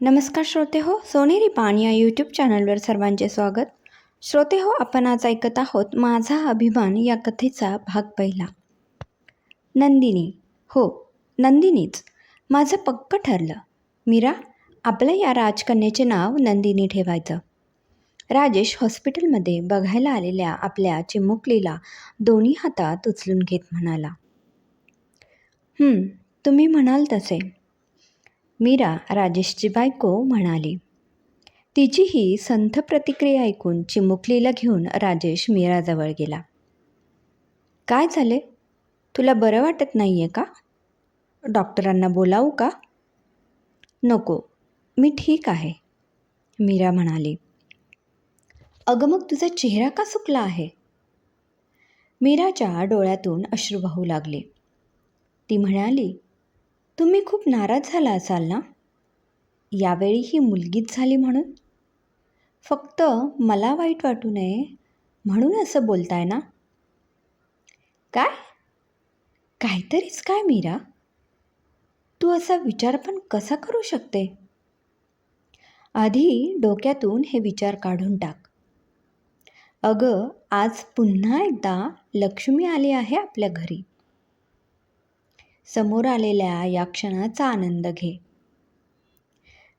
नमस्कार श्रोते हो सोनेरी पान या यूट्यूब चॅनलवर सर्वांचे स्वागत. श्रोते हो आपण आज ऐकत आहोत माझा अभिमान या कथेचा भाग पहिला. नंदिनी. हो नंदिनीच. माझं पक्क ठरलं. मीरा आपल्या या राजकन्याचे नाव नंदिनी ठेवायचं. राजेश हॉस्पिटलमध्ये बघायला आलेल्या आपल्या चिमुकलीला दोन्ही हातात उचलून घेत म्हणाला तुम्ही म्हणाल तसे. मीरा राजेशची बायको म्हणाली. तिची ही संथ प्रतिक्रिया ऐकून चिमुकलीला घेऊन राजेश मीराजवळ गेला. काय झाले? तुला बरं वाटत नाही आहे का? डॉक्टरांना बोलावू का? नको मी ठीक आहे मीरा म्हणाली. अगं मग तुझा चेहरा का सुकला आहे? मीराच्या डोळ्यातून अश्रू वाहू लागले. ती म्हणाली तुम्ही खूप नाराज झाला असाल ना? यावेळी ही मुलगीच झाली म्हणून? फक्त मला वाईट वाटू नये म्हणून असं बोलताय ना? काय? काहीतरीच काय मीरा? तू असा विचार पण कसा करू शकते? आधी डोक्यातून हे विचार काढून टाक. अगं आज पुन्हा एकदा लक्ष्मी आली आहे आपल्या घरी. समोर आलेल्या या क्षणाचा आनंद घे.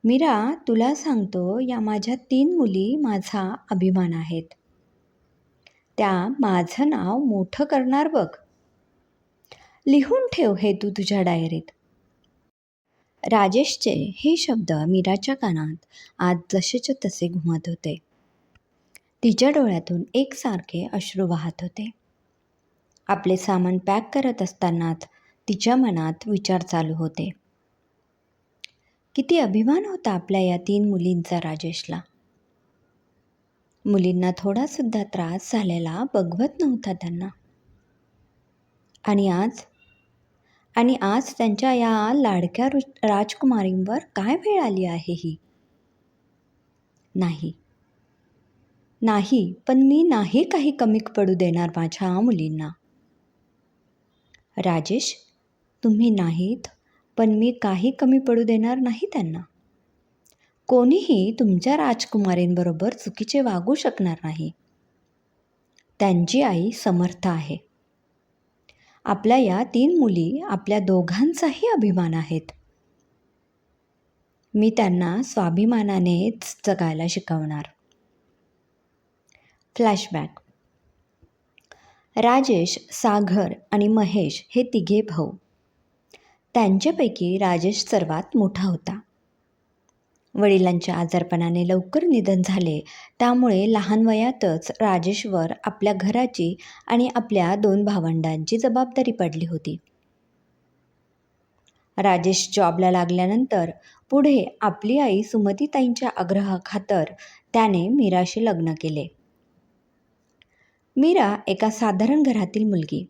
मीरा तुला सांगतो या माझ्या तीन मुली माझा अभिमान आहेत. त्या माझं नाव मोठं करणार बघ. लिहून ठेव हे तू तुझ्या डायरीत. राजेशचे हे शब्द मीराच्या कानात आज जसेच्या तसे घुमत होते. तिच्या डोळ्यातून एकसारखे अश्रू वाहत होते. आपले सामान पॅक करत असतानाच तिच्या मनात विचार चालू होते. किती अभिमान होता आपल्या या तीन मुलींचा राजेशला. मुलींना थोडासुद्धा त्रास झालेला बघवत नव्हता त्यांना. आणि आज? आणि आज त्यांच्या या लाडक्या रु राजकुमारींवर काय वेळ आली आहे ही? नाही. नाही पण मी नाही काही कमी पडू देणार माझ्या मुलींना. राजेश तुम्ही नाहीत पण मी काही कमी पडू देणार नाही त्यांना. कोणीही तुमच्या राजकुमारींबरोबर चुकीचे वागू शकणार नाही. त्यांची आई समर्थ आहे. आपल्या या तीन मुली आपल्या दोघांचाही अभिमान आहेत. मी त्यांना स्वाभिमानानेच जगायला शिकवणार. फ्लॅशबॅक. राजेश सागर आणि महेश हे तिघे भाऊ. त्यांच्यापैकी राजेश सर्वात मोठा होता. वडिलांच्या आजारपणाने लवकर निधन झाले. त्यामुळे लहान वयातच राजेशवर आपल्या घराची आणि आपल्या दोन भावंडांची जबाबदारी पडली होती. राजेश जॉबला लागल्यानंतर पुढे आपली आई सुमतीताईंच्या आग्रहाखातर त्याने मीराशी लग्न केले. मीरा एका साधारण घरातील मुलगी.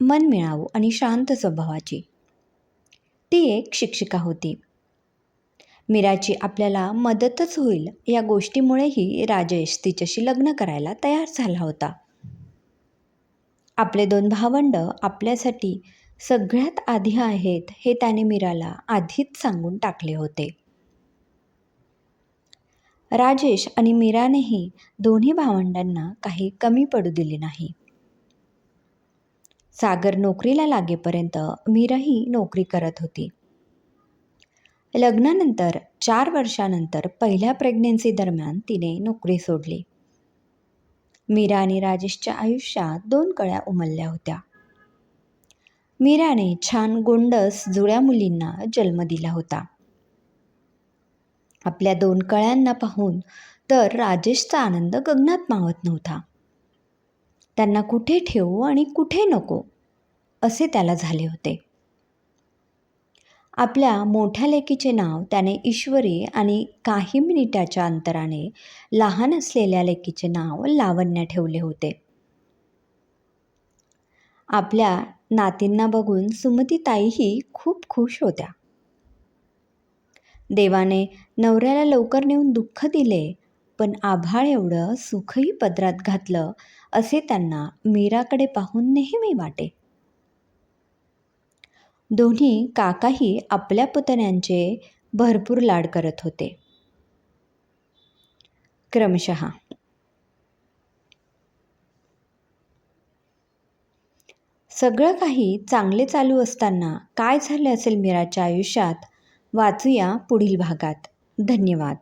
मन मिळावू आणि शांत स्वभावाची. ती एक शिक्षिका होती. मीराची आपल्याला मदतच होईल या गोष्टीमुळेही राजेश तिच्याशी लग्न करायला तयार झाला होता. आपले दोन भावंड आपल्यासाठी सगळ्यात आधी आहेत हे त्याने मीराला आधीच सांगून टाकले होते. राजेश आणि मीरानेही दोन्ही भावंडांना काही कमी पडू दिले नाही. सागर नोकरीला लागेपर्यंत मीराही नोकरी करत होती. लग्नानंतर चार वर्षानंतर पहिल्या प्रेग्नेन्सी दरम्यान तिने नोकरी सोडली. मीरा आणि राजेशच्या आयुष्यात दोन कळ्या उमलल्या होत्या. मीराने छान गोंडस जुळ्या मुलींना जन्म दिला होता. आपल्या दोन कळ्यांना पाहून तर राजेशचा आनंद गगनात मावत नव्हता. त्यांना कुठे ठेवू आणि कुठे नको असे त्याला झाले होते. आपल्या मोठ्या लेकीचे नाव त्याने ईश्वरी आणि काही मिनिटाच्या अंतराने लहान असलेल्या लेकीचे नाव लावण्या ठेवले होते. आपल्या नातींना बघून सुमतीताईही खूप खुश होत्या. देवाने नवऱ्याला लवकर नेऊन दुःख दिले पण आभाळ एवढं सुखही पदरात घातलं असे त्यांना मीराकडे पाहून नेहमी वाटे. दोन्ही काकाही आपल्या पुतण्यांचे भरपूर लाड करत होते. क्रमशः. सगळं काही चांगले चालू असताना काय झाले असेल मीराच्या आयुष्यात? वाचूया पुढील भागात. धन्यवाद.